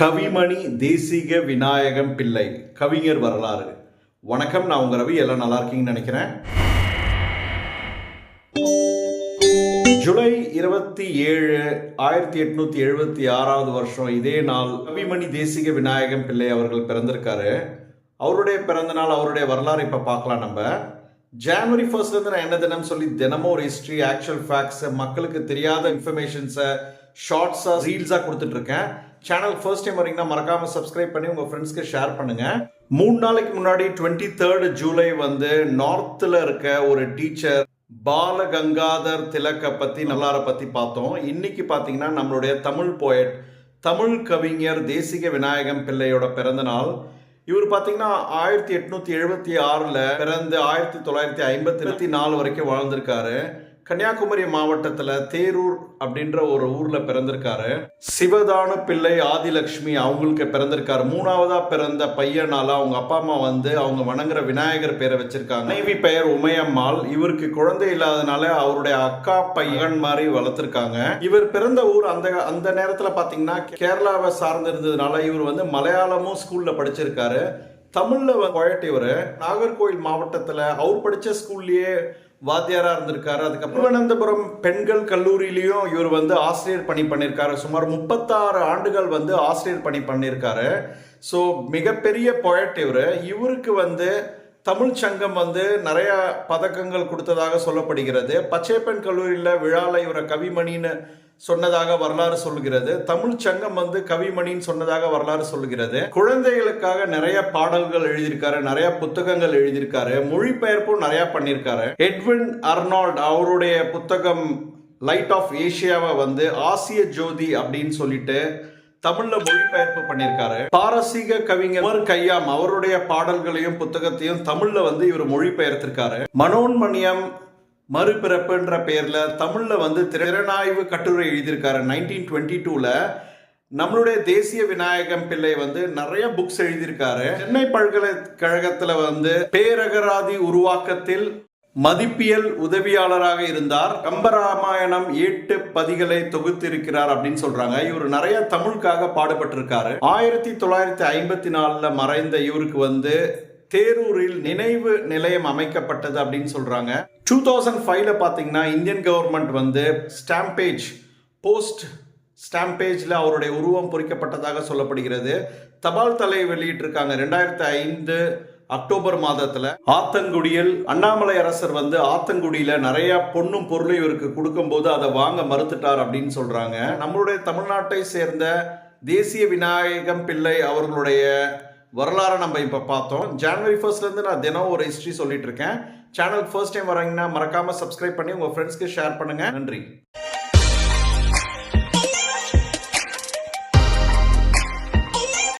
கவிமணி தேசிக விநாயகம் பிள்ளை கவிஞர் வரலாறு. வணக்கம் நான் உங்க ரவி. எல்லாம் நல்லா இருக்கீங்கன்னு நினைக்கிறேன். ஜூலை இருபத்தி ஏழு ஆயிரத்தி எட்நூத்தி எழுபத்தி ஆறாவது வருஷம் இதே நாள் கவிமணி தேசிக விநாயகம் பிள்ளை அவர்கள் பிறந்திருக்காரு. அவருடைய பிறந்த நாள் அவருடைய வரலாறு இப்ப பார்க்கலாம் நம்ம. ஜனவரி ஃபர்ஸ்ட்ல இருந்து நான் என்ன தினம் சொல்லி தினமும் ஒரு ஹிஸ்டரி ஆக்சுவல் ஃபேக்ட்ஸ் மக்களுக்கு தெரியாத இன்ஃபர்மேஷன்ஸை ஷார்ட்ஸா ரீல்ஸா கொடுத்துட்டு இருக்கேன். சேனல் ஃபர்ஸ்ட் டைம் வரீங்கன்னா மறக்காம சப்ஸ்கிரைப் பண்ணி உங்கள் ஃப்ரெண்ட்ஸ்க்கு ஷேர் பண்ணுங்க. மூணு நாளைக்கு முன்னாடி டுவெண்ட்டி தேர்ட் ஜூலை வந்து நார்த்தில் இருக்க ஒரு டீச்சர் பாலகங்காதர் திலக்க பற்றி நல்லார பற்றி பார்த்தோம். இன்னைக்கு பார்த்தீங்கன்னா நம்மளுடைய தமிழ் போயட் தமிழ் கவிஞர் தேசிக விநாயகம் பிள்ளையோட பிறந்த நாள். இவர் பார்த்தீங்கன்னா ஆயிரத்தி எட்நூத்தி எழுபத்தி ஆறுல பிறந்து ஆயிரத்தி தொள்ளாயிரத்தி ஐம்பத்தி நாலு வரைக்கும் வாழ்ந்திருக்காரு. கன்னியாகுமரி மாவட்டத்தில் தேரூர் அப்படின்ற ஒரு ஊரில் பிறந்திருக்காரு. சிவதானு பிள்ளை ஆதிலக்ஷ்மி அவங்களுக்கு பிறந்திருக்காரு. மூணாவதாக பிறந்த பையனால அவங்க அப்பா அம்மா வந்து அவங்க வணங்குற விநாயகர் பேரை வச்சிருக்காங்க. மனைவி பெயர் உமையம்மாள். இவருக்கு குழந்தை இல்லாதனால அவருடைய அக்கா பையன் மாதிரி வளர்த்துருக்காங்க. இவர் பிறந்த ஊர் அந்த அந்த நேரத்தில் பார்த்தீங்கன்னா கேரளாவை சார்ந்து இருந்ததுனால இவர் வந்து மலையாளமும் ஸ்கூலில் படிச்சிருக்காரு. தமிழில் குழட்டி இவர். நாகர்கோவில் மாவட்டத்தில் அவர் படித்த ஸ்கூல்லையே வாத்தியாராக இருந்திருக்காரு அதுக்கப்புறம் திருவனந்தபுரம் பெண்கள் கல்லூரியிலையும் இவர் வந்து ஆசிரியர் பணி பண்ணியிருக்காரு. சுமார் முப்பத்தாறு ஆண்டுகள் வந்து ஆசிரியர் பணி பண்ணியிருக்காரு. ஸோ மிகப்பெரிய பொயட் இவர். இவருக்கு வந்து தமிழ் சங்கம் வந்து நிறைய பதக்கங்கள் கொடுத்ததாக சொல்லப்படுகிறது. பச்சைப்பெண் கல்லூரியில் விழால இவரை கவிமணின்னு சொன்னதாக வரலாறு சொல்லுகிறது. தமிழ் சங்கம் வந்து கவிமணின்னு சொன்னதாக வரலாறு சொல்லுகிறது. குழந்தைகளுக்காக நிறைய பாடல்கள் எழுதியிருக்காரு நிறைய புத்தகங்கள் எழுதியிருக்காரு மொழிபெயர்ப்பும் நிறைய பண்ணியிருக்காரு. எட்வின் அர்னால்ட் அவருடைய புத்தகம் லைட் ஆஃப் ஏஷியாவை வந்து ஆசிய ஜோதி அப்படின்னு சொல்லிட்டு தமிழ்ல மொழிபெயர்ப்பு பண்ணியிருக்காரு. பாரசீக கவிஞர் உமர் கையாம் அவருடைய பாடல்களையும் புத்தகத்தையும் தமிழ்ல வந்து இவர் மொழிபெயர்த்திருக்காரு. மனோன்மணியம் மறுபிறப்புன்ற பேரில் தமிழில் வந்து திறனாய்வு கட்டுரை எழுதியிருக்காரு. நைன்டீன் டுவெண்ட்டி டூவில் நம்மளுடைய தேசிய விநாயகம் பிள்ளை வந்து நிறைய புக்ஸ் எழுதியிருக்காரு. சென்னை பல்கலைக்கழகத்தில் வந்து பேரகராதி உருவாக்கத்தில் மதிப்பியல் உதவியாளராக இருந்தார். கம்பராமாயணம் ஏட்டு பதிகளை தொகுத்திருக்கிறார் அப்படின்னு சொல்றாங்க. இவர் நிறைய தமிழுக்காக பாடுபட்டிருக்காரு. ஆயிரத்தி தொள்ளாயிரத்தி ஐம்பத்தி நாலுல மறைந்த இவருக்கு வந்து தேரூரில் நினைவு நிலையம் அமைக்கப்பட்டது அப்படின்னு சொல்கிறாங்க டூ தௌசண்ட் ஃபைவ்ல பார்த்தீங்கன்னா இந்தியன் கவர்மெண்ட் வந்து ஸ்டாம்பேஜ் போஸ்ட் ஸ்டாம்பேஜில் அவருடைய உருவம் பொறிக்கப்பட்டதாக சொல்லப்படுகிறது. தபால் தலை வெளியிட்டிருக்காங்க. ரெண்டாயிரத்தி ஐந்து அக்டோபர் மாதத்தில் ஆத்தங்குடியில் அண்ணாமலை அரசர் வந்து ஆத்தங்குடியில் நிறைய பொண்ணும் பொருளும் இவருக்கு கொடுக்கும்போது அதை வாங்க மறுத்துட்டார் அப்படின்னு சொல்கிறாங்க நம்மளுடைய தமிழ்நாட்டை சேர்ந்த தேசிய விநாயகம் பிள்ளை அவர்களுடைய வரலாறை நம்ம இப்போ பார்த்தோம். ஜனவரி ஃபர்ஸ்ட்லேருந்து நான் தினம் ஒரு ஹிஸ்ட்ரி சொல்லிட்டு இருக்கேன். சேனல் ஃபர்ஸ்ட் டைம் வரீங்கன்னா மறக்காமல் சப்ஸ்கிரைப் பண்ணி உங்கள் ஃப்ரெண்ட்ஸ்க்கு ஷேர் பண்ணுங்கள் நன்றி.